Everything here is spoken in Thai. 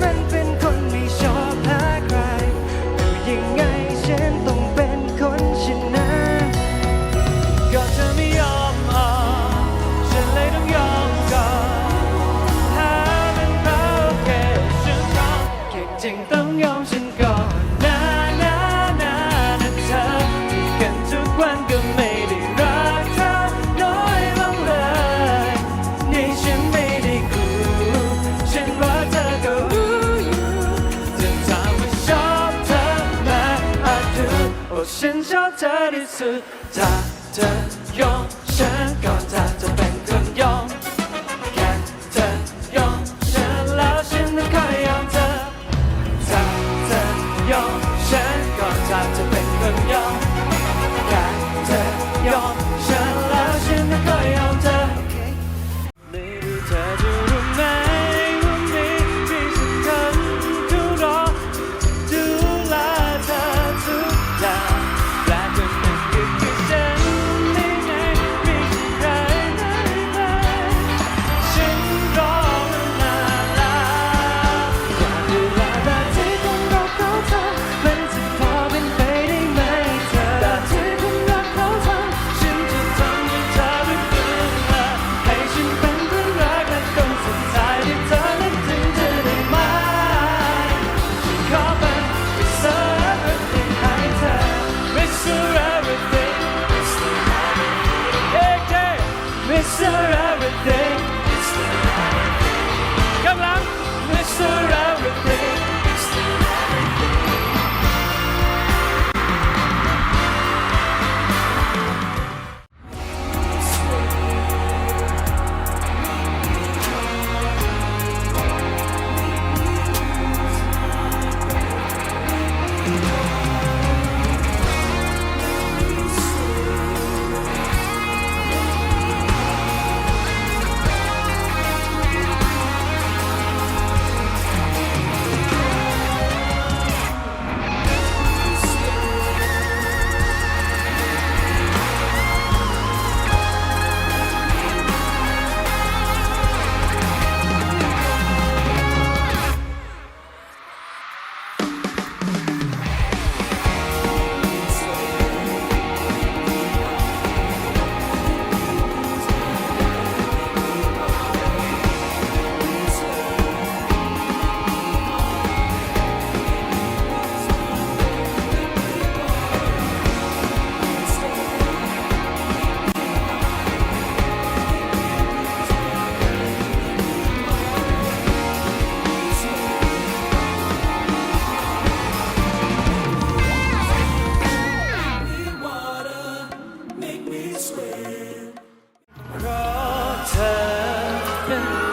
remember ฉันชอบเธอที่สุดถ้าเธอยอมฉันก็จะจะเป็นคนยอมแค่เธอยอมฉันแล้วฉันนั้คอยเธอถ้าเธอยอม happen.